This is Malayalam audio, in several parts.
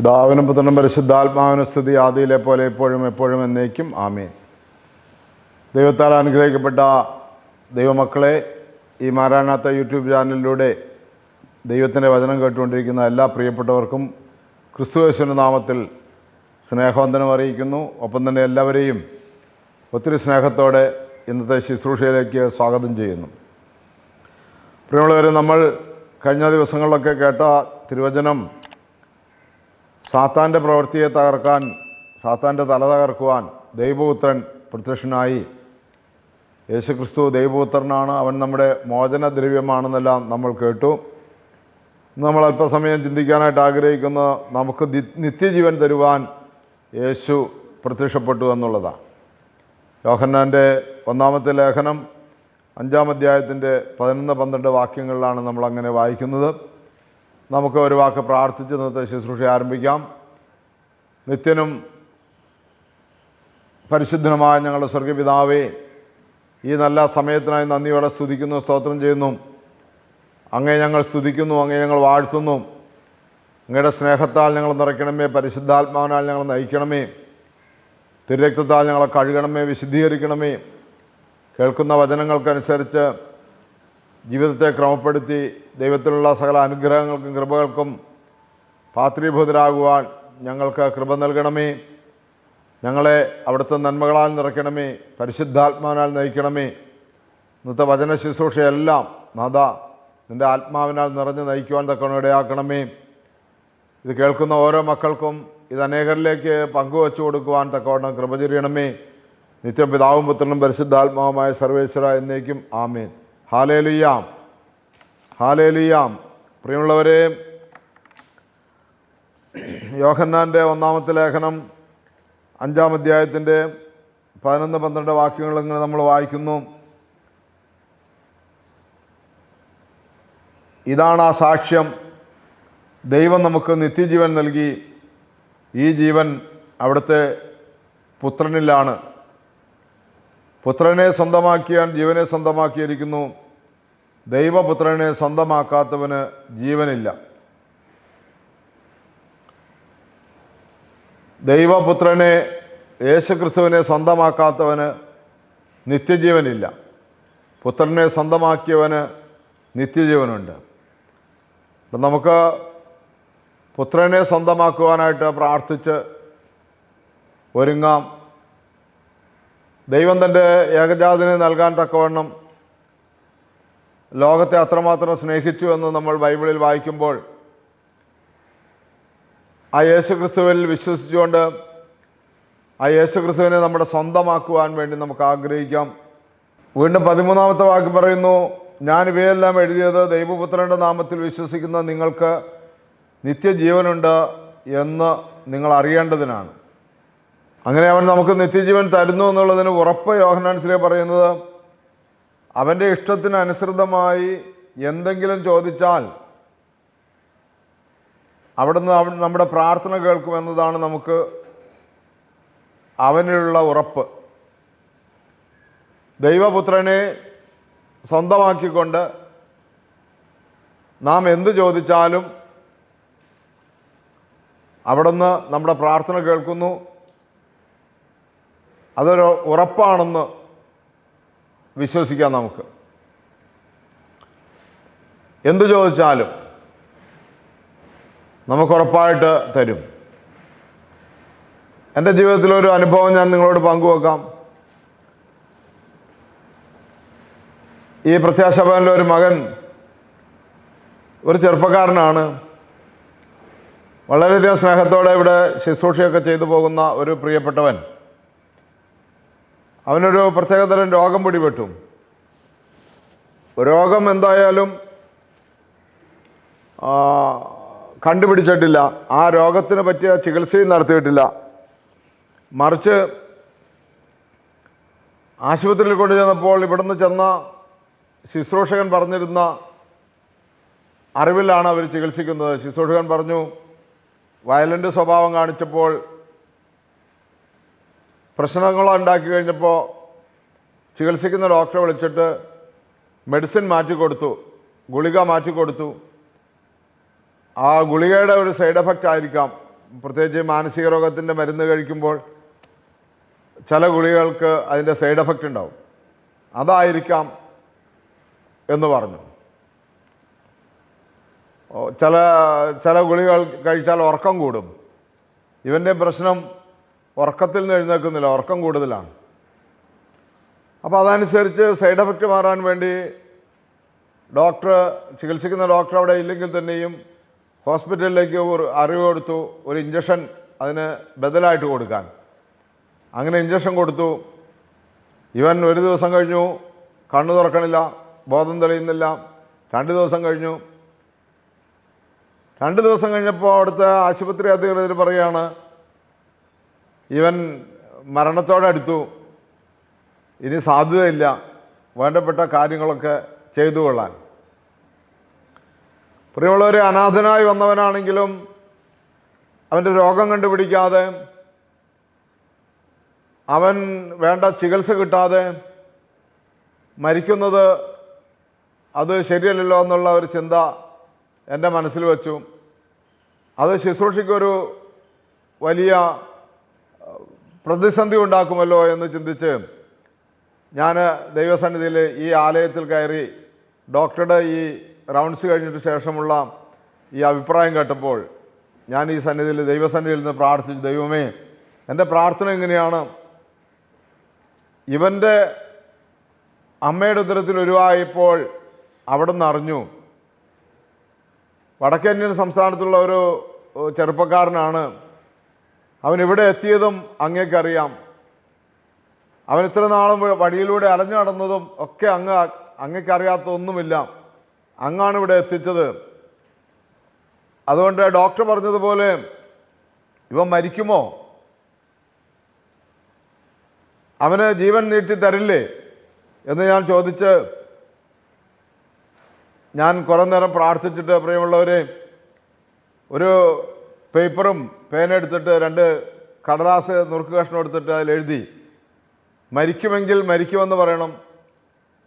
ദാവനും പുത്രനും പരിശുദ്ധാത്മാവിനും സ്തുതി ആദിയിലെ പോലെ എപ്പോഴും എപ്പോഴും എന്നേക്കും. ആമീൻ. ദൈവത്താൽ അനുഗ്രഹിക്കപ്പെട്ട ദൈവമക്കളെ ഈ മാരാനാത്ത യൂട്യൂബ് ചാനലിലൂടെ ദൈവത്തിന്റെ വചനം കേട്ടുകൊണ്ടിരിക്കുന്ന എല്ലാ പ്രിയപ്പെട്ടവർക്കും ക്രിസ്തുവേശുവിന്റെ നാമത്തിൽ സ്നേഹവന്ദനം അറിയിക്കുന്നു. ഒപ്പം തന്നെ എല്ലാവരെയും ഒത്തിരി സ്നേഹത്തോടെ ഇന്നത്തെ ശുശ്രൂഷയിലേക്ക് സ്വാഗതം ചെയ്യുന്നു. പ്രിയമുള്ളവരെ നമ്മൾ കഴിഞ്ഞ ദിവസങ്ങളിലൊക്കെ കേട്ട തിരുവചനം സാത്താന്റെ പ്രവൃത്തിയെ തകർക്കാൻ സാത്താന്റെ തല തകർക്കുവാൻ ദൈവപുത്രൻ പ്രത്യക്ഷനായി. യേശുക്രിസ്തു ദൈവപുത്രനാണ്. അവൻ നമ്മുടെ മോചന ദ്രവ്യമാണെന്നെല്ലാം നമ്മൾ കേട്ടു. നമ്മൾ അല്പസമയം ചിന്തിക്കാനായിട്ട് ആഗ്രഹിക്കുന്ന നമുക്ക് നിത്യജീവൻ തരുവാൻ യേശു പ്രത്യക്ഷപ്പെട്ടു എന്നുള്ളതാണ്. യോഹന്നാന്റെ ഒന്നാമത്തെ ലേഖനം അഞ്ചാം അധ്യായത്തിന്റെ പതിനൊന്ന് പന്ത്രണ്ട് വാക്യങ്ങളിലാണ് നമ്മൾ അങ്ങനെ വായിക്കുന്നത്. നമുക്ക് ഒരു വാക്ക് പ്രാർത്ഥിച്ച് ഇന്നത്തെ ശുശ്രൂഷ ആരംഭിക്കാം. നിത്യനും പരിശുദ്ധനുമായ ഞങ്ങളുടെ സ്വർഗപിതാവേ ഈ നല്ല സമയത്തിനായി നന്ദിയോടെ സ്തുതിക്കുന്നു സ്തോത്രം ചെയ്യുന്നു. അങ്ങേ ഞങ്ങൾ സ്തുതിക്കുന്നു അങ്ങേ ഞങ്ങൾ വാഴ്ത്തുന്നു. അങ്ങയുടെ സ്നേഹത്താൽ ഞങ്ങൾ നിറയ്ക്കണമേ പരിശുദ്ധാത്മാവിനാൽ ഞങ്ങൾ നയിക്കണമേ. തിരുരക്തത്താൽ ഞങ്ങളെ കഴുകണമേ വിശുദ്ധീകരിക്കണമേ. കേൾക്കുന്ന വചനങ്ങൾക്കനുസരിച്ച് ജീവിതത്തെ ക്രമപ്പെടുത്തി ദൈവത്തിലുള്ള സകല അനുഗ്രഹങ്ങൾക്കും കൃപകൾക്കും പാത്രീഭൂതരാകുവാൻ ഞങ്ങൾക്ക് കൃപ നൽകണമേ. ഞങ്ങളെ അവിടുത്തെ നന്മകളാൽ നിറയ്ക്കണമേ. പരിശുദ്ധാത്മാവിനാൽ നയിക്കണമേ. ഇന്നത്തെ വചന ശുശ്രൂഷയെല്ലാം നാഥ നിന്റെ ആത്മാവിനാൽ നിറഞ്ഞ് നയിക്കുവാൻ തക്കവണ്ണം ഇടയാക്കണമേ. ഇത് കേൾക്കുന്ന ഓരോ മക്കൾക്കും ഇത് അനേകരിലേക്ക് പങ്കുവച്ചു കൊടുക്കുവാൻ തക്കവണ്ണം കൃപ നിത്യം പിതാവും പുത്രനും പരിശുദ്ധാത്മാവുമായ സർവേശ്വര എന്നേക്കും ആമേൻ. ഹാലേലുയ്യാം ഹാലേലുയാം. പ്രിയമുള്ളവരെ യോഹന്നാന്റെ ഒന്നാമത്തെ ലേഖനം അഞ്ചാം അധ്യായത്തിന്റെ പതിനൊന്ന് പന്ത്രണ്ട് വാക്യങ്ങൾ ഇങ്ങനെ നമ്മൾ വായിക്കുന്നു. ഇതാണ് ആ സാക്ഷ്യം. ദൈവം നമുക്ക് നിത്യജീവൻ നൽകി. ഈ ജീവൻ അവിടുത്തെ പുത്രനിലാണ്. പുത്രനെ സ്വന്തമാക്കിയാൽ ജീവനെ സ്വന്തമാക്കിയിരിക്കുന്നു. ദൈവപുത്രനെ സ്വന്തമാക്കാത്തവന് ജീവനില്ല. ദൈവപുത്രനെ യേശുക്രിസ്തുവിനെ സ്വന്തമാക്കാത്തവന് നിത്യജീവനില്ല. പുത്രനെ സ്വന്തമാക്കിയവന് നിത്യജീവനുണ്ട്. അപ്പം നമുക്ക് പുത്രനെ സ്വന്തമാക്കുവാനായിട്ട് പ്രാർത്ഥിച്ച് ഒരുങ്ങാം. ദൈവം തന്റെ ഏകജാതിനെ നൽകാൻ തക്കവണ്ണം ലോകത്തെ അത്രമാത്രം സ്നേഹിച്ചു എന്ന് നമ്മൾ ബൈബിളിൽ വായിക്കുമ്പോൾ ആ യേശുക്രിസ്തുവിൽ വിശ്വസിച്ചുകൊണ്ട് ആ യേശുക്രിസ്തുവിനെ നമ്മുടെ സ്വന്തമാക്കുവാൻ വേണ്ടി നമുക്ക് ആഗ്രഹിക്കാം. വീണ്ടും പതിമൂന്നാമത്തെ വാക്ക് പറയുന്നു ഞാൻ ഇവയെല്ലാം എഴുതിയത് ദൈവപുത്രന്റെ നാമത്തിൽ വിശ്വസിക്കുന്ന നിങ്ങൾക്ക് നിത്യജീവനുണ്ട് എന്ന് നിങ്ങൾ അറിയേണ്ടതിനാണ്. അങ്ങനെ അവൻ നമുക്ക് നിത്യജീവൻ തരുന്നു എന്നുള്ളതിന് ഉറപ്പ് യോഹനാൻസിലെ പറയുന്നത് അവന്റെ ഇഷ്ടത്തിന് അനുസൃതമായി എന്തെങ്കിലും ചോദിച്ചാൽ അവിടുന്ന് അവൻ നമ്മുടെ പ്രാർത്ഥന കേൾക്കുമെന്നതാണ് നമുക്ക് അവനിലുള്ള ഉറപ്പ്. ദൈവപുത്രനെ സ്വന്തമാക്കിക്കൊണ്ട് നാം എന്ത് ചോദിച്ചാലും അവിടുന്ന് നമ്മുടെ പ്രാർത്ഥന കേൾക്കുന്നു. അതൊരു ഉറപ്പാണെന്ന് വിശ്വസിക്കാം നമുക്ക്. എന്തു ചോദിച്ചാലും നമുക്ക് ഉറപ്പായിട്ട് തരും. എന്റെ ജീവിതത്തിലൊരു അനുഭവം ഞാൻ നിങ്ങളോട് പങ്കുവെക്കാം. ഈ പ്രത്യാശഭവനിലെ ഒരു മകൻ ഒരു ചെറുപ്പക്കാരനാണ്. വളരെയധികം സ്നേഹത്തോടെ ഇവിടെ ശുശ്രൂഷയൊക്കെ ചെയ്തു പോകുന്ന ഒരു പ്രിയപ്പെട്ടവൻ. അവനൊരു പ്രത്യേകതരം രോഗം പിടിപെട്ടു. രോഗം എന്തായാലും കണ്ടുപിടിച്ചിട്ടില്ല. ആ രോഗത്തിന് പറ്റിയ ചികിത്സയും നടത്തിയിട്ടില്ല. മറിച്ച് ആശുപത്രിയിൽ കൊണ്ടു ചെന്നപ്പോൾ ഇവിടുന്ന് ചെന്ന ശുശ്രൂഷകൻ പറഞ്ഞിരുന്ന അറിവിലാണ് അവർ ചികിത്സിക്കുന്നത്. ശുശ്രൂഷകൻ പറഞ്ഞു വയലന്റ് സ്വഭാവം കാണിച്ചപ്പോൾ പ്രശ്നങ്ങൾ ഉണ്ടാക്കി കഴിഞ്ഞപ്പോൾ ചികിത്സിക്കുന്ന ഡോക്ടറെ വിളിച്ചിട്ട് മെഡിസിൻ മാറ്റി കൊടുത്തു ഗുളിക മാറ്റി കൊടുത്തു. ആ ഗുളികയുടെ ഒരു സൈഡ് എഫക്റ്റ് ആയിരിക്കാം. പ്രത്യേകിച്ച് മാനസിക രോഗത്തിന്റെ മരുന്ന് കഴിക്കുമ്പോൾ ചില ഗുളികൾക്ക് അതിന്റെ സൈഡ് എഫക്റ്റ് ഉണ്ടാവും. അതായിരിക്കാം എന്ന് പറഞ്ഞു. ചില ചില ഗുളികൾ കഴിച്ചാൽ ഉറക്കം കൂടും. ഇവന്റെ പ്രശ്നം ഉറക്കത്തിൽ നിന്ന് എഴുന്നേൽക്കുന്നില്ല ഉറക്കം കൂടുതലാണ്. അപ്പോൾ അതനുസരിച്ച് സൈഡ് എഫക്റ്റ് മാറാൻ വേണ്ടി ഡോക്ടർ ചികിത്സിക്കുന്ന ഡോക്ടർ അവിടെ ഇല്ലെങ്കിൽ തന്നെയും ഹോസ്പിറ്റലിലേക്ക് ഒരു അറിവ് കൊടുത്തു ഒരു ഇഞ്ചക്ഷൻ അതിന് ബദലായിട്ട് കൊടുക്കാൻ. അങ്ങനെ ഇഞ്ചക്ഷൻ കൊടുത്തു. ഇവൻ ഒരു ദിവസം കഴിഞ്ഞു കണ്ണു തുറക്കണില്ല ബോധം തെളിയുന്നില്ല. രണ്ട് ദിവസം കഴിഞ്ഞു. രണ്ട് ദിവസം കഴിഞ്ഞപ്പോൾ അവിടുത്തെ ആശുപത്രി അധികൃതർ പറയുകയാണ് ഇവൻ മരണത്തോടടുത്തു ഇനി സാധ്യതയില്ല വേണ്ടപ്പെട്ട കാര്യങ്ങളൊക്കെ ചെയ്തു കൊള്ളാൻ. പ്രിയമുള്ളവരെ അനാഥനായി വന്നവനാണെങ്കിലും അവന്റെ രോഗം കണ്ടുപിടിക്കാതെ അവൻ വേണ്ട ചികിത്സ കിട്ടാതെ മരിക്കുന്നത് അത് ശരിയല്ലല്ലോ എന്നുള്ള ഒരു ചിന്ത എന്റെ മനസ്സിൽ വെച്ചു. അത് ശുശ്രൂഷയ്ക്കൊരു വലിയ പ്രതിസന്ധി ഉണ്ടാക്കുമല്ലോ എന്ന് ചിന്തിച്ച് ഞാൻ ദൈവസന്നിധിയിൽ ഈ ആലയത്തിൽ കയറി ഡോക്ടറുടെ ഈ റൗണ്ട്സ് കഴിഞ്ഞിട്ട് ശേഷമുള്ള ഈ അഭിപ്രായം കേട്ടപ്പോൾ ഞാൻ ഈ സന്നിധിയിൽ ദൈവസന്നിധിയിൽ നിന്ന് പ്രാർത്ഥിച്ചു ദൈവമേ എന്റെ പ്രാർത്ഥന എങ്ങനെയാണ്? ഇവന്റെ അമ്മയുടെ ഉദരത്തിൽ ഒരുവായപ്പോൾ അവിടെ നിന്ന് അറിഞ്ഞു വടക്കേന്ത്യൻ സംസ്ഥാനത്തുള്ള ഒരു ചെറുപ്പക്കാരനാണ്. അവൻ ഇവിടെ എത്തിയതും അങ്ങേക്കറിയാം. അവൻ ഇത്ര നാളും വഴിയിലൂടെ അലഞ്ഞു നടന്നതും ഒക്കെ അങ്ങ് അങ്ങേക്കറിയാത്ത ഒന്നുമില്ല അങ്ങാണ് ഇവിടെ എത്തിച്ചത്. അതുകൊണ്ട് ഡോക്ടർ പറഞ്ഞതുപോലെ ഇവൻ മരിക്കുമോ? അവന് ജീവൻ നീട്ടി തരില്ലേ? എന്ന് ഞാൻ ചോദിച്ച് ഞാൻ കുറേ നേരം പ്രാർത്ഥിച്ചിട്ട് പ്രിയമുള്ളവരെ ഒരു പേപ്പറും പേനെടുത്തിട്ട് രണ്ട് കടലാസ് നുറുക്ക് കഷ്ണം എടുത്തിട്ട് അതിൽ എഴുതി മരിക്കുമെങ്കിൽ മരിക്കുമെന്ന് പറയണം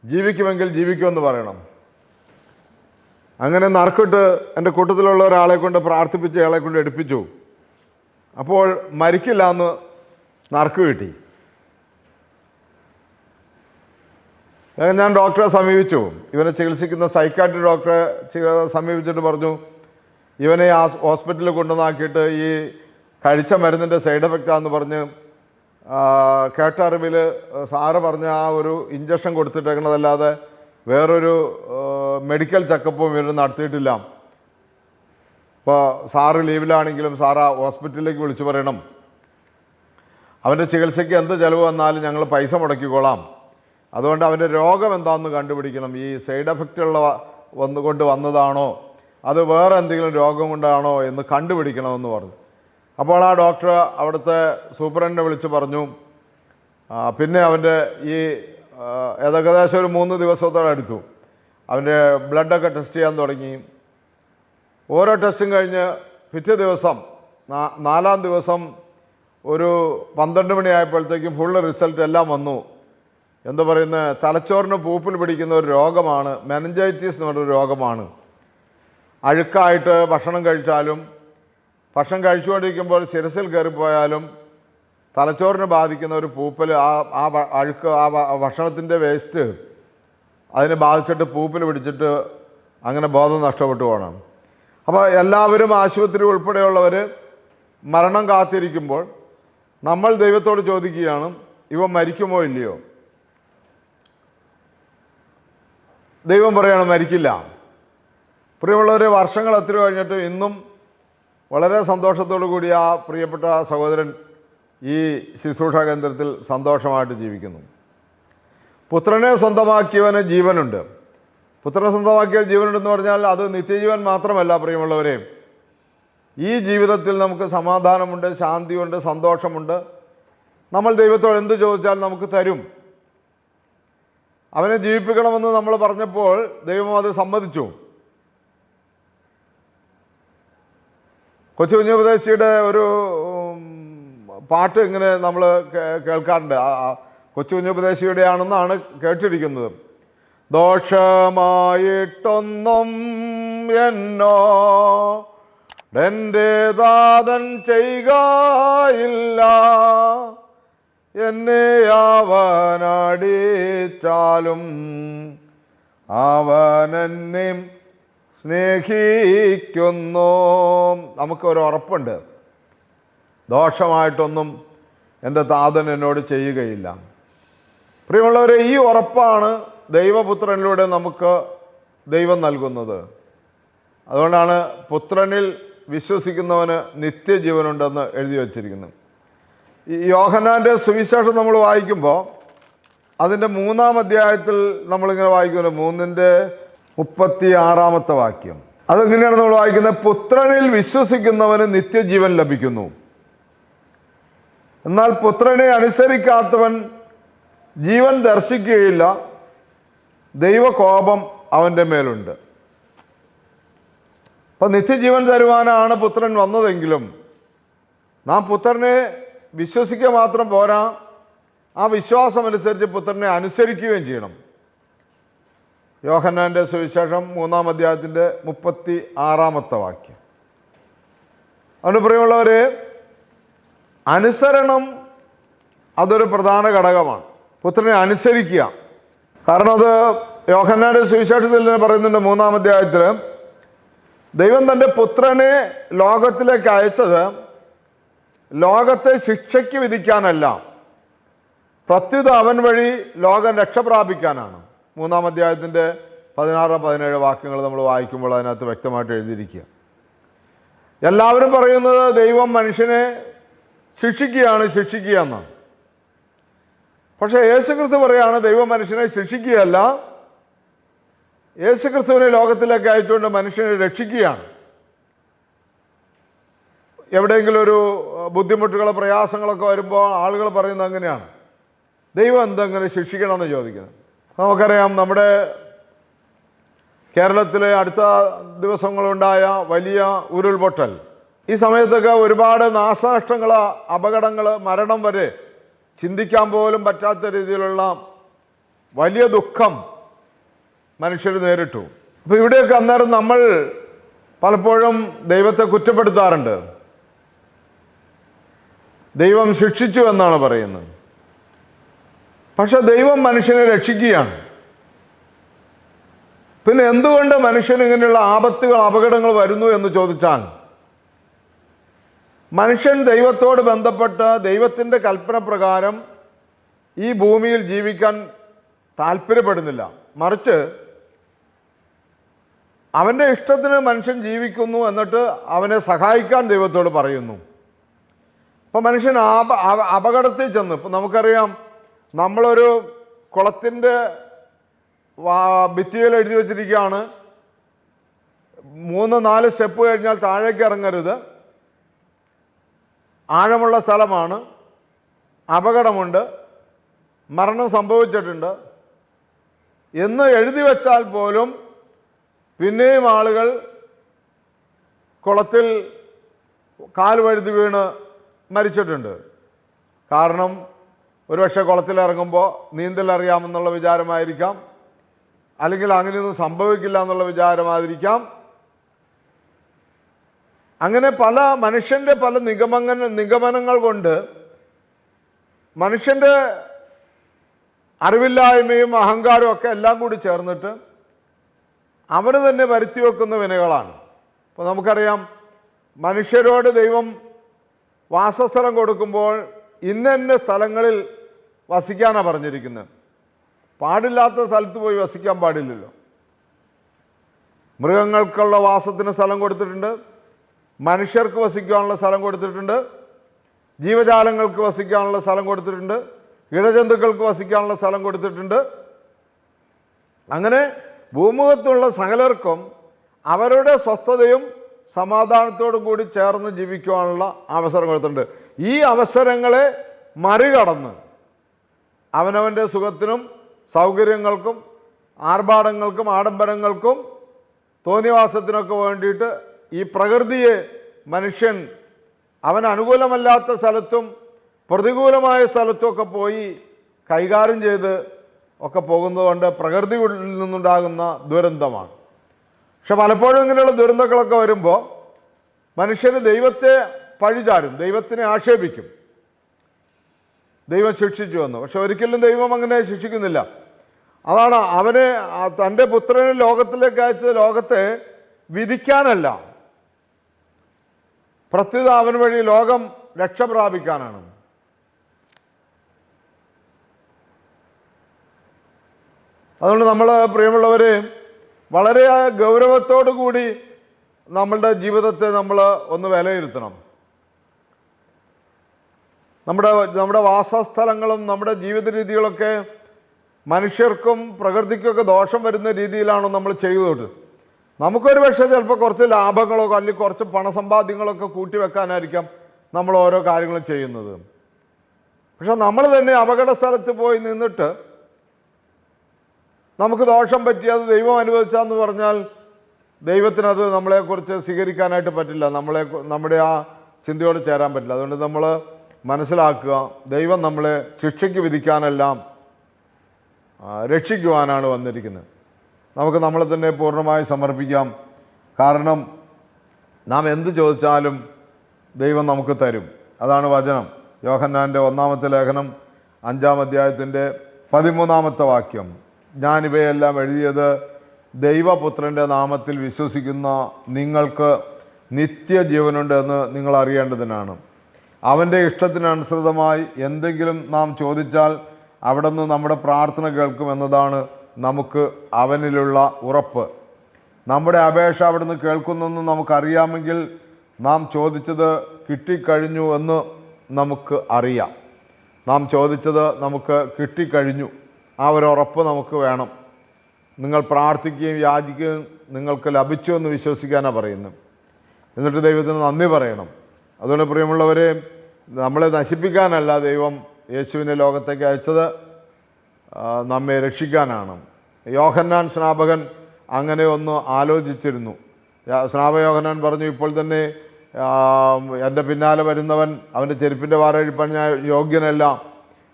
ജീവിക്കുമെങ്കിൽ ജീവിക്കുമെന്ന് പറയണം. അങ്ങനെ നറുക്കിട്ട് എന്റെ കൂട്ടത്തിലുള്ള ഒരാളെ കൊണ്ട് പ്രാർത്ഥിപ്പിച്ച് അയാളെ കൊണ്ട് എടുപ്പിച്ചു. അപ്പോൾ മരിക്കില്ല എന്ന് നറുക്ക് കിട്ടി. ഞാൻ ഡോക്ടറെ സമീപിച്ചു. ഇവനെ ചികിത്സിക്കുന്ന സൈക്കാട്രി ഡോക്ടറെ സമീപിച്ചിട്ട് പറഞ്ഞു ഇവനെ ആ ഹോസ്പിറ്റലിൽ കൊണ്ടുവന്നാക്കിയിട്ട് ഈ കഴിച്ച മരുന്നിന്റെ സൈഡ് എഫക്റ്റാന്ന് പറഞ്ഞ് കേട്ടറിവിൽ സാറ് പറഞ്ഞ ആ ഒരു ഇഞ്ചക്ഷൻ കൊടുത്തിട്ടേക്കണതല്ലാതെ വേറൊരു മെഡിക്കൽ ചെക്കപ്പും ഇവർ നടത്തിയിട്ടില്ല. ഇപ്പോൾ സാറ് ലീവിലാണെങ്കിലും സാറ് ഹോസ്പിറ്റലിലേക്ക് വിളിച്ചു പറയണം. അവന്റെ ചികിത്സയ്ക്ക് എന്ത് ചിലവ് വന്നാലും ഞങ്ങൾ പൈസ മുടക്കിക്കോളാം. അതുകൊണ്ട് അവന്റെ രോഗം എന്താണെന്ന് കണ്ടുപിടിക്കണം. ഈ സൈഡ് എഫക്റ്റുള്ള വന്നുകൊണ്ട് വന്നതാണോ അത് വേറെ എന്തെങ്കിലും രോഗം കൊണ്ടാണോ എന്ന് കണ്ടുപിടിക്കണമെന്ന് പറഞ്ഞു. അപ്പോൾ ആ ഡോക്ടർ അവിടുത്തെ സൂപ്രണ്ടിനെ വിളിച്ച് പറഞ്ഞു പിന്നെ അവന്റെ ഈ ഏകദേശം ഒരു മൂന്ന് ദിവസത്തോടെ അടുത്തു അവന്റെ ബ്ലഡൊക്കെ ടെസ്റ്റ് ചെയ്യാൻ തുടങ്ങി. ഓരോ ടെസ്റ്റും കഴിഞ്ഞ് പിറ്റേ ദിവസം നാലാം ദിവസം ഒരു പന്ത്രണ്ട് മണിയായപ്പോഴത്തേക്കും ഫുള്ള് റിസൾട്ട് എല്ലാം വന്നു. എന്താ പറയുന്നത്? തലച്ചോറിന് പൂപ്പിൽ പിടിക്കുന്ന ഒരു രോഗമാണ് മെനഞ്ചൈറ്റീസ് എന്ന് പറഞ്ഞൊരു രോഗമാണ്. അഴുക്കായിട്ട് ഭക്ഷണം കഴിച്ചാലും ഭക്ഷണം കഴിച്ചുകൊണ്ടിരിക്കുമ്പോൾ ശിരസിൽ കയറിപ്പോയാലും തലച്ചോറിനെ ബാധിക്കുന്ന ഒരു പൂപ്പൽ ആ ആ അഴുക്ക് ആ ഭക്ഷണത്തിന്റെ വേസ്റ്റ് അതിനെ ബാധിച്ചിട്ട് പൂപ്പൽ പിടിച്ചിട്ട് അങ്ങനെ ബോധം നഷ്ടപ്പെട്ടു പോകണം. അപ്പോൾ എല്ലാവരും ആശുപത്രി ഉൾപ്പെടെയുള്ളവർ മരണം കാത്തിരിക്കുമ്പോൾ നമ്മൾ ദൈവത്തോട് ചോദിക്കുകയാണ് ഇവ മരിക്കുമോ ഇല്ലയോ? ദൈവം പറയണം മരിക്കില്ല. പ്രിയമുള്ളവർ വർഷങ്ങൾ എത്ര കഴിഞ്ഞിട്ട് ഇന്നും വളരെ സന്തോഷത്തോടു കൂടി ആ പ്രിയപ്പെട്ട സഹോദരൻ ഈ ശുശ്രൂഷ കേന്ദ്രത്തിൽ സന്തോഷമായിട്ട് ജീവിക്കുന്നു. പുത്രനെ സ്വന്തമാക്കിയവന് ജീവനുണ്ട്. പുത്രനെ സ്വന്തമാക്കിയ ജീവനുണ്ടെന്ന് പറഞ്ഞാൽ അത് നിത്യജീവൻ മാത്രമല്ല പ്രിയമുള്ളവരെ. ഈ ജീവിതത്തിൽ നമുക്ക് സമാധാനമുണ്ട് ശാന്തിയുണ്ട് സന്തോഷമുണ്ട്. നമ്മൾ ദൈവത്തോട് എന്ത് ചോദിച്ചാൽ നമുക്ക് തരും. അവനെ ജീവിപ്പിക്കണമെന്ന് നമ്മൾ പറഞ്ഞപ്പോൾ ദൈവം അത് സമ്മതിച്ചു. കൊച്ചു കുഞ്ഞുപദേശിയുടെ ഒരു പാട്ട് ഇങ്ങനെ നമ്മൾ കേൾക്കാറുണ്ട്. കൊച്ചു കുഞ്ഞു കൊച്ചു കുഞ്ഞുപദേശിയുടെ ആണെന്നാണ് കേട്ടിരിക്കുന്നത്. ദോഷമായിട്ടൊന്നും എന്നോ എന്റെ ദാതൻ ചെയ്യുകയില്ല എന്നെ അവനടിച്ചാലും അവനെന്നെയും സ്നേഹിക്കുന്നു. നമുക്കൊരു ഉറപ്പുണ്ട്. ദോഷമായിട്ടൊന്നും എന്റെ താതൻ എന്നോട് ചെയ്യുകയില്ല. പ്രിയമുള്ളവരെ ഈ ഉറപ്പാണ് ദൈവപുത്രനിലൂടെ നമുക്ക് ദൈവം നൽകുന്നത്. അതുകൊണ്ടാണ് പുത്രനിൽ വിശ്വസിക്കുന്നവന് നിത്യജീവനുണ്ടെന്ന് എഴുതി വച്ചിരിക്കുന്നത് ഈ യോഹനാന്റെ സുവിശേഷം നമ്മൾ വായിക്കുമ്പോൾ അതിന്റെ മൂന്നാം അധ്യായത്തിൽ നമ്മളിങ്ങനെ വായിക്കുമല്ലോ മൂന്നിന്റെ മുപ്പത്തി ആറാമത്തെ വാക്യം. അതെങ്ങനെയാണ് നമ്മൾ വായിക്കുന്നത്? പുത്രനിൽ വിശ്വസിക്കുന്നവന് നിത്യജീവൻ ലഭിക്കുന്നു. എന്നാൽ പുത്രനെ അനുസരിക്കാത്തവൻ ജീവൻ ദർശിക്കുകയില്ല. ദൈവകോപം അവന്റെ മേലുണ്ട്. അപ്പൊ നിത്യജീവൻ തരുവാനാണ് പുത്രൻ വന്നതെങ്കിലും നാം പുത്രനെ വിശ്വസിക്കുക മാത്രം പോരാ. ആ വിശ്വാസം അനുസരിച്ച് പുത്രനെ അനുസരിക്കുകയും ചെയ്യണം. യോഹന്നാന്റെ സുവിശേഷം മൂന്നാം അധ്യായത്തിന്റെ മുപ്പത്തി ആറാമത്തെ വാക്യം. അതുകൊണ്ട് അനുസരണം അതൊരു പ്രധാന ഘടകമാണ്. പുത്രനെ അനുസരിക്കുക. കാരണം അത് യോഹന്നാന്റെ സുവിശേഷത്തിൽ പറയുന്നുണ്ട് മൂന്നാം അധ്യായത്തിൽ ദൈവം തന്റെ പുത്രനെ ലോകത്തിലേക്ക് അയച്ചത് ലോകത്തെ ശിക്ഷയ്ക്ക് വിധിക്കാനല്ല പ്രത്യുത അവൻ വഴി ലോകം രക്ഷ പ്രാപിക്കാനാണ് മൂന്നാം അധ്യായത്തിന്റെ പതിനാറ് പതിനേഴ് വാക്യങ്ങൾ നമ്മൾ വായിക്കുമ്പോൾ അതിനകത്ത് വ്യക്തമായിട്ട് എഴുതിയിരിക്കുക. എല്ലാവരും പറയുന്നത് ദൈവം മനുഷ്യനെ ശിക്ഷിക്കുകയാണ് ശിക്ഷിക്കുക എന്നാണ് പക്ഷേ യേശുക്രിസ്തു പറയാണ് ദൈവം മനുഷ്യനെ ശിക്ഷിക്കുകയല്ല. യേശുക്രിസ്തുവിനെ ലോകത്തിലേക്ക് അയച്ചുകൊണ്ട് മനുഷ്യനെ രക്ഷിക്കുകയാണ്. എവിടെയെങ്കിലും ഒരു ബുദ്ധിമുട്ടുകളോ പ്രയാസങ്ങളൊക്കെ വരുമ്പോൾ ആളുകൾ പറയുന്നത് അങ്ങനെയാണ്. ദൈവം എന്തെങ്കിലും ശിക്ഷിക്കണമെന്ന് ചോദിക്കുന്നത് നമുക്കറിയാം നമ്മുടെ കേരളത്തിലെ അടുത്ത ദിവസങ്ങളുണ്ടായ വലിയ ഉരുൾപൊട്ടൽ. ഈ സമയത്തൊക്കെ ഒരുപാട് നാശനഷ്ടങ്ങൾ അപകടങ്ങൾ മരണം വരെ ചിന്തിക്കാൻ പോലും പറ്റാത്ത രീതിയിലുള്ള വലിയ ദുഃഖം മനുഷ്യർ നേരിട്ടു. അപ്പോൾ ഇവിടെയൊക്കെ അന്നേരം നമ്മൾ പലപ്പോഴും ദൈവത്തെ കുറ്റപ്പെടുത്താറുണ്ട്. ദൈവം ശിക്ഷിച്ചു എന്നാണ് പറയുന്നത്. പക്ഷെ ദൈവം മനുഷ്യനെ രക്ഷിക്കുകയാണ്. പിന്നെ എന്തുകൊണ്ട് മനുഷ്യൻ ഇങ്ങനെയുള്ള ആപത്തുകൾ അപകടങ്ങൾ വരുന്നു എന്ന് ചോദിച്ചാൽ മനുഷ്യൻ ദൈവത്തോട് ബന്ധപ്പെട്ട് ദൈവത്തിന്റെ കൽപ്പന പ്രകാരം ഈ ഭൂമിയിൽ ജീവിക്കാൻ താല്പര്യപ്പെടുന്നില്ല. മറിച്ച് അവന്റെ ഇഷ്ടത്തിന് മനുഷ്യൻ ജീവിക്കുന്നു എന്നിട്ട് അവനെ സഹായിക്കാൻ ദൈവത്തോട് പറയുന്നു. അപ്പം മനുഷ്യൻ അപകടത്തിൽ ചെന്ന്. ഇപ്പം നമുക്കറിയാം നമ്മളൊരു കുളത്തിന്റെ ഭിത്തിയിൽ എഴുതി വച്ചിരിക്കുകയാണ്. മൂന്ന് നാല് സ്റ്റെപ്പ് കഴിഞ്ഞാൽ താഴേക്ക് ഇറങ്ങരുത്. ആഴമുള്ള സ്ഥലമാണ്. അപകടമുണ്ട്. മരണം സംഭവിച്ചിട്ടുണ്ട്. എന്ന് എഴുതി വെച്ചാൽ പോലും പിന്നെയും ആളുകൾ കുളത്തിൽ കാൽ വഴുതി വീണ് മരിച്ചിട്ടുണ്ട്. കാരണം ഒരുപക്ഷെ കുളത്തിലിറങ്ങുമ്പോൾ നീന്തൽ അറിയാമെന്നുള്ള വിചാരമായിരിക്കാം. അല്ലെങ്കിൽ അങ്ങനെയൊന്നും സംഭവിക്കില്ല എന്നുള്ള വിചാരമായിരിക്കാം. അങ്ങനെ പല മനുഷ്യന്റെ പല നിഗമന നിഗമനങ്ങൾ കൊണ്ട് മനുഷ്യന്റെ അറിവില്ലായ്മയും അഹങ്കാരവും ഒക്കെ എല്ലാം കൂടി ചേർന്നിട്ട് അവന് തന്നെ വരുത്തി വെക്കുന്ന വിനകളാണ്. അപ്പോൾ നമുക്കറിയാം മനുഷ്യരോട് ദൈവം വാസസ്ഥലം കൊടുക്കുമ്പോൾ ഇന്ന സ്ഥലങ്ങളിൽ വസിക്കാനാണ് പറഞ്ഞിരിക്കുന്നത് പാടില്ലാത്ത സ്ഥലത്ത് പോയി വസിക്കാൻ പാടില്ലല്ലോ. മൃഗങ്ങൾക്കുള്ള വാസത്തിന് സ്ഥലം കൊടുത്തിട്ടുണ്ട്. മനുഷ്യർക്ക് വസിക്കാനുള്ള സ്ഥലം കൊടുത്തിട്ടുണ്ട്. ജീവജാലങ്ങൾക്ക് വസിക്കാനുള്ള സ്ഥലം കൊടുത്തിട്ടുണ്ട്. ഇഴജന്തുക്കൾക്ക് വസിക്കാനുള്ള സ്ഥലം കൊടുത്തിട്ടുണ്ട്. അങ്ങനെ ഭൂമുഖത്തുള്ള സകലർക്കും അവരുടെ സ്വസ്ഥതയും സമാധാനത്തോടും കൂടി ചേർന്ന് ജീവിക്കുവാനുള്ള അവസരം കൊടുത്തിട്ടുണ്ട്. ഈ അവസരങ്ങളെ മറികടന്ന് അവനവന്റെ സുഖത്തിനും സൗകര്യങ്ങൾക്കും ആർഭാടങ്ങൾക്കും ആഡംബരങ്ങൾക്കും തോന്നിവാസത്തിനൊക്കെ വേണ്ടിയിട്ട് ഈ പ്രകൃതിയെ മനുഷ്യൻ അവൻ അനുകൂലമല്ലാത്ത സ്ഥലത്തും പ്രതികൂലമായ സ്ഥലത്തുമൊക്കെ പോയി കൈകാര്യം ചെയ്ത് ഒക്കെ പോകുന്നതുകൊണ്ട് പ്രകൃതിയിൽ നിന്നുണ്ടാകുന്ന ദുരന്തമാണ്. പക്ഷെ പലപ്പോഴും ഇങ്ങനെയുള്ള ദുരന്തങ്ങളൊക്കെ വരുമ്പോൾ മനുഷ്യന് ദൈവത്തെ പഴിചാരും ദൈവത്തിനെ ആക്ഷേപിക്കും. ദൈവം ശിക്ഷിച്ചു വന്നു. പക്ഷെ ഒരിക്കലും ദൈവം അങ്ങനെ ശിക്ഷിക്കുന്നില്ല. അതാണ് അവനെ തന്റെ പുത്രനെ ലോകത്തിലേക്ക് അയച്ചത് ലോകത്തെ വിധിക്കാനല്ല. പ്രത്യുത അവൻ വഴി ലോകം രക്ഷ പ്രാപിക്കാനാണ്. അതുകൊണ്ട് നമ്മൾ പ്രിയമുള്ളവരെ വളരെ ഗൗരവത്തോടു കൂടി നമ്മളുടെ ജീവിതത്തെ നമ്മൾ ഒന്ന് വിലയിരുത്തണം. നമ്മുടെ നമ്മുടെ വാസസ്ഥലങ്ങളും നമ്മുടെ ജീവിത രീതികളൊക്കെ മനുഷ്യർക്കും പ്രകൃതിക്കൊക്കെ ദോഷം വരുന്ന രീതിയിലാണ് നമ്മൾ ചെയ്തത്. നമുക്കൊരു പക്ഷേ ചിലപ്പോൾ കുറച്ച് ലാഭങ്ങളോ അല്ലെങ്കിൽ കുറച്ച് പണസമ്പാദ്യങ്ങളൊക്കെ കൂട്ടി വെക്കാനായിരിക്കാം നമ്മൾ ഓരോ കാര്യങ്ങളും ചെയ്യുന്നത്. പക്ഷെ നമ്മൾ തന്നെ അപകട സ്ഥലത്ത് പോയി നിന്നിട്ട് നമുക്ക് ദോഷം പറ്റിയത് ദൈവം അനുവദിച്ചാന്ന് പറഞ്ഞാൽ ദൈവത്തിനത് നമ്മളെക്കുറിച്ച് സ്വീകരിക്കാനായിട്ട് പറ്റില്ല. നമ്മളെ നമ്മുടെ ആ ചിന്തയോട് ചേരാൻ പറ്റില്ല. അതുകൊണ്ട് നമ്മൾ മനസ്സിലാക്കുക. ദൈവം നമ്മളെ ശിക്ഷയ്ക്ക് വിധിക്കാനെല്ലാം രക്ഷിക്കുവാനാണ് വന്നിരിക്കുന്നത്. നമുക്ക് നമ്മളെ തന്നെ പൂർണമായി സമർപ്പിക്കാം. കാരണം നാം എന്ത് ചോദിച്ചാലും ദൈവം നമുക്ക് തരും. അതാണ് വചനം. യോഹന്നാന്റെ ഒന്നാമത്തെ ലേഖനം അഞ്ചാം അധ്യായത്തിന്റെ പതിമൂന്നാമത്തെ വാക്യം. ഞാനിവയെല്ലാം എഴുതിയത് ദൈവപുത്രന്റെ നാമത്തിൽ വിശ്വസിക്കുന്ന നിങ്ങൾക്ക് നിത്യജീവനുണ്ട് എന്ന് നിങ്ങൾ അറിയേണ്ടതിനാണ്. അവന്റെ ഇഷ്ടത്തിനനുസൃതമായി എന്തെങ്കിലും നാം ചോദിച്ചാൽ അവിടെ നിന്ന് നമ്മുടെ പ്രാർത്ഥന കേൾക്കുമെന്നതാണ് നമുക്ക് അവനിലുള്ള ഉറപ്പ്. നമ്മുടെ അപേക്ഷ അവിടുന്ന് കേൾക്കുന്നെന്ന് നമുക്കറിയാമെങ്കിൽ നാം ചോദിച്ചത് കിട്ടിക്കഴിഞ്ഞു എന്ന് നമുക്ക് അറിയാം. നാം ചോദിച്ചത് നമുക്ക് കിട്ടിക്കഴിഞ്ഞു. ആ ഒരു ഉറപ്പ് നമുക്ക് വേണം. നിങ്ങൾ പ്രാർത്ഥിക്കുകയും യാചിക്കുകയും നിങ്ങൾക്ക് ലഭിച്ചു എന്ന് വിശ്വസിക്കാനാണ് പറയുന്നത്. എന്നിട്ട് ദൈവത്തിന് നന്ദി പറയണം. അതുകൊണ്ട് പ്രിയമുള്ളവരെ നമ്മളെ നശിപ്പിക്കാനല്ല ദൈവം യേശുവിനെ ലോകത്തേക്ക് അയച്ചത്. നമ്മെ രക്ഷിക്കാനാണ്. യോഹന്നാൻ സ്നാപകൻ അങ്ങനെ ഒന്ന് ആലോചിച്ചിരുന്നു. സ്നാപയോഹന്നാൻ പറഞ്ഞു ഇപ്പോൾ തന്നെ എന്റെ പിന്നാലെ വരുന്നവൻ അവന്റെ ചെരുപ്പിന്റെ വാറഴിപ്പാൻ ഞാൻ യോഗ്യനല്ല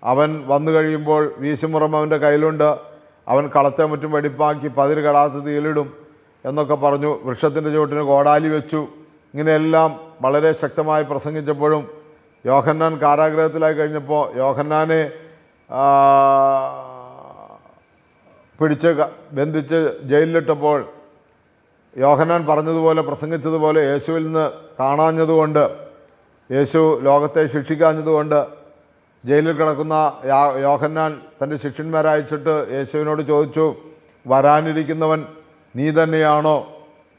അവൻ വന്നു കഴിയുമ്പോൾ വീശുമുറം അവന്റെ കയ്യിലുണ്ട്. അവൻ കളത്തെ മുറ്റും വെടിപ്പാക്കി പതിര് കടാത്ത തീലിടും എന്നൊക്കെ പറഞ്ഞു. വൃക്ഷത്തിന്റെ ചുവട്ടിന് കോടാലി വെച്ചു. ഇങ്ങനെയെല്ലാം വളരെ ശക്തമായി പ്രസംഗിച്ചപ്പോഴും യോഹന്നാൻ കാരാഗ്രഹത്തിലായി കഴിഞ്ഞപ്പോൾ യോഹന്നാനെ പിടിച്ച് ബന്ധിച്ച് ജയിലിലിട്ടപ്പോൾ യോഹന്നാൻ പറഞ്ഞതുപോലെ പ്രസംഗിച്ചതുപോലെ യേശുവിൽ നിന്ന് കാണാഞ്ഞതുകൊണ്ട് യേശു ലോകത്തെ ശിക്ഷിക്കാഞ്ഞതുകൊണ്ട് ജയിലിൽ കിടക്കുന്ന യോഹന്നാൻ തന്റെ ശിഷ്യന്മാരയച്ചിട്ട് യേശുവിനോട് ചോദിച്ചു വരാനിരിക്കുന്നവൻ നീ തന്നെയാണോ?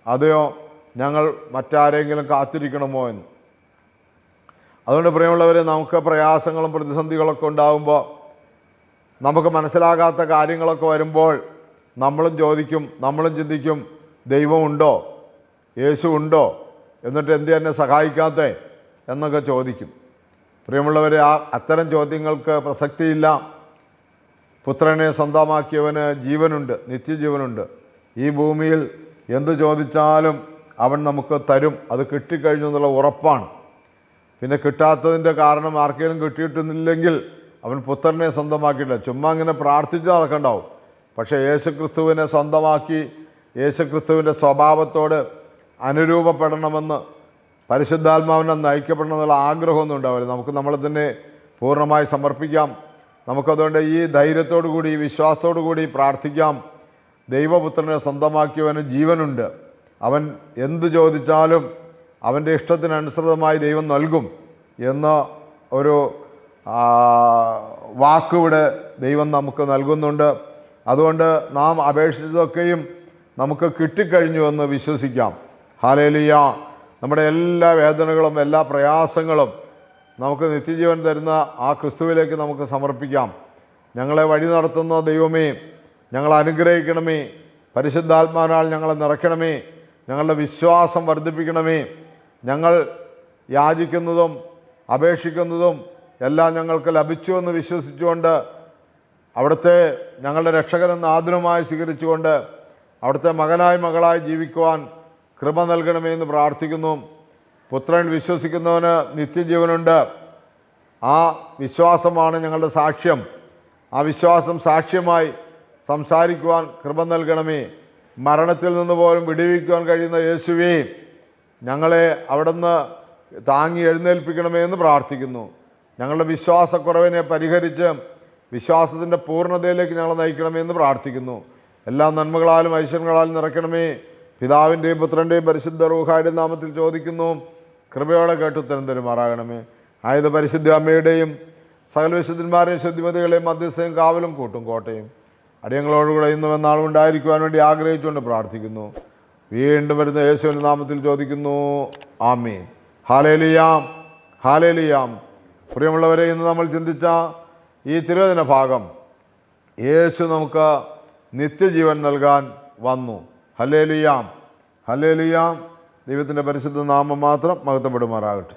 അതെയോ ഞങ്ങൾ മറ്റാരെങ്കിലും കാത്തിരിക്കണമോ എന്ന്. അതുകൊണ്ട് പ്രിയമുള്ളവരെ നമുക്ക് പ്രയാസങ്ങളും പ്രതിസന്ധികളൊക്കെ ഉണ്ടാകുമ്പോൾ നമുക്ക് മനസ്സിലാകാത്ത കാര്യങ്ങളൊക്കെ വരുമ്പോൾ നമ്മളും ചോദിക്കും നമ്മളും ചിന്തിക്കും ദൈവമുണ്ടോ യേശു ഉണ്ടോ? എന്നിട്ട് എന്ത് എന്നെ സഹായിക്കാത്തേ? എന്നൊക്കെ ചോദിക്കും. പ്രിയമുള്ളവരെ ആ അത്തരം ചോദ്യങ്ങൾക്ക് പ്രസക്തിയില്ല. പുത്രനെ സ്വന്തമാക്കിയവന് ജീവനുണ്ട് നിത്യജീവനുണ്ട്. ഈ ഭൂമിയിൽ എന്ത് ചോദിച്ചാലും അവൻ നമുക്ക് തരും. അത് കിട്ടിക്കഴിഞ്ഞു എന്നുള്ള ഉറപ്പാണ്. പിന്നെ കിട്ടാത്തതിന്റെ കാരണം ആർക്കെങ്കിലും കിട്ടിയിട്ടില്ലെങ്കിൽ അവൻ പുത്രനെ സ്വന്തമാക്കിയിട്ടില്ല. ചുമ്മാ ഇങ്ങനെ പ്രാർത്ഥിച്ച് നടക്കണ്ടാവും. പക്ഷേ യേശുക്രിസ്തുവിനെ സ്വന്തമാക്കി യേശുക്രിസ്തുവിന്റെ സ്വഭാവത്തോട് അനുരൂപപ്പെടണമെന്ന് പരിശുദ്ധാത്മാവിനെ നയിക്കപ്പെടണമെന്നുള്ള ആഗ്രഹമൊന്നും ഉണ്ടാവില്ല. നമുക്ക് നമ്മളെ തന്നെ പൂർണമായി സമർപ്പിക്കാം. നമുക്കതുകൊണ്ട് ഈ ധൈര്യത്തോടു കൂടി ഈ വിശ്വാസത്തോടു കൂടി പ്രാർത്ഥിക്കാം. ദൈവപുത്രനെ സ്വന്തമാക്കിയവന് ജീവനുണ്ട്. അവൻ എന്ത് ചോദിച്ചാലും അവന്റെ ഇഷ്ടത്തിനനുസൃതമായി ദൈവം നൽകും എന്ന ഒരു വാക്കിവിടെ ദൈവം നമുക്ക് നൽകുന്നുണ്ട്. അതുകൊണ്ട് നാം അപേക്ഷിച്ചതൊക്കെയും നമുക്ക് കിട്ടിക്കഴിഞ്ഞു എന്ന് വിശ്വസിക്കാം. ഹാലേലിയ നമ്മുടെ എല്ലാ വേദനകളും എല്ലാ പ്രയാസങ്ങളും നമുക്ക് നിത്യജീവൻ തരുന്ന ആ ക്രിസ്തുവിലേക്ക് നമുക്ക് സമർപ്പിക്കാം. ഞങ്ങളെ വഴി നടത്തുന്ന ദൈവമേ ഞങ്ങളെ അനുഗ്രഹിക്കണമേ പരിശുദ്ധാത്മാനാൽ ഞങ്ങളെ നിറയ്ക്കണമേ ഞങ്ങളുടെ വിശ്വാസം വർദ്ധിപ്പിക്കണമേ. ഞങ്ങൾ യാചിക്കുന്നതും അപേക്ഷിക്കുന്നതും എല്ലാം ഞങ്ങൾക്ക് ലഭിച്ചു എന്ന് വിശ്വസിച്ചുകൊണ്ട് അവിടുത്തെ ഞങ്ങളുടെ രക്ഷകനെന്ന് ആദരമായി സ്വീകരിച്ചുകൊണ്ട് അവിടുത്തെ മകനായി മകളായി ജീവിക്കുവാൻ കൃപ നൽകണമേ എന്ന് പ്രാർത്ഥിക്കുന്നു. പുത്രൻ വിശ്വസിക്കുന്നവന് നിത്യജീവനുണ്ട്. ആ വിശ്വാസമാണ് ഞങ്ങളുടെ സാക്ഷ്യം. ആ വിശ്വാസം സാക്ഷ്യമായി സംസാരിക്കുവാൻ കൃപ നൽകണമേ. മരണത്തിൽ നിന്ന് പോലും വിടുവിക്കുവാൻ കഴിയുന്ന യേശുവേ ഞങ്ങളെ അവിടുന്ന് താങ്ങി എഴുന്നേൽപ്പിക്കണമേ എന്ന് പ്രാർത്ഥിക്കുന്നു. ഞങ്ങളുടെ വിശ്വാസക്കുറവിനെ പരിഹരിച്ച് വിശ്വാസത്തിന്റെ പൂർണതയിലേക്ക് ഞങ്ങളെ നയിക്കണമേ എന്ന് പ്രാർത്ഥിക്കുന്നു. എല്ലാ നന്മകളാലും ഐശ്വര്യങ്ങളാലും നിറയ്ക്കണമേ. പിതാവിന്റെയും പുത്രന്റെയും പരിശുദ്ധ റൂഹായുടെ നാമത്തിൽ ചോദിക്കുന്നു. കൃപയോടെ കേട്ടു തരുമാറാകണമേ ആയത് പരിശുദ്ധ അമ്മയുടെയും സകല വിശുദ്ധന്മാരെയും ശുദ്ധിമതികളെയും മധ്യസ്ഥയും കാവലും കൂട്ടും കോട്ടയും. അടിയങ്ങളോടുകൂടെ ഇന്നും എന്നാളും ഉണ്ടായിരിക്കുവാൻ വേണ്ടി ആഗ്രഹിച്ചുകൊണ്ട് പ്രാർത്ഥിക്കുന്നു. വീണ്ടും വരുന്ന യേശുവിന്റെ നാമത്തിൽ ചോദിക്കുന്നു. ആമീൻ. ഹാലേലിയാം ഹാലേലിയാം. പ്രിയമുള്ളവരെ ഇന്ന് നമ്മൾ ചിന്തിച്ച ഈ തിരുവചന ഭാഗം യേശു നമുക്ക് നിത്യജീവൻ നൽകാൻ വന്നു. ഹലേലിയാം ഹലേലിയാം. ദൈവത്തിന്റെ പരിശുദ്ധ നാമം മാത്രം മഹത്വപ്പെടുമാറാകട്ടെ.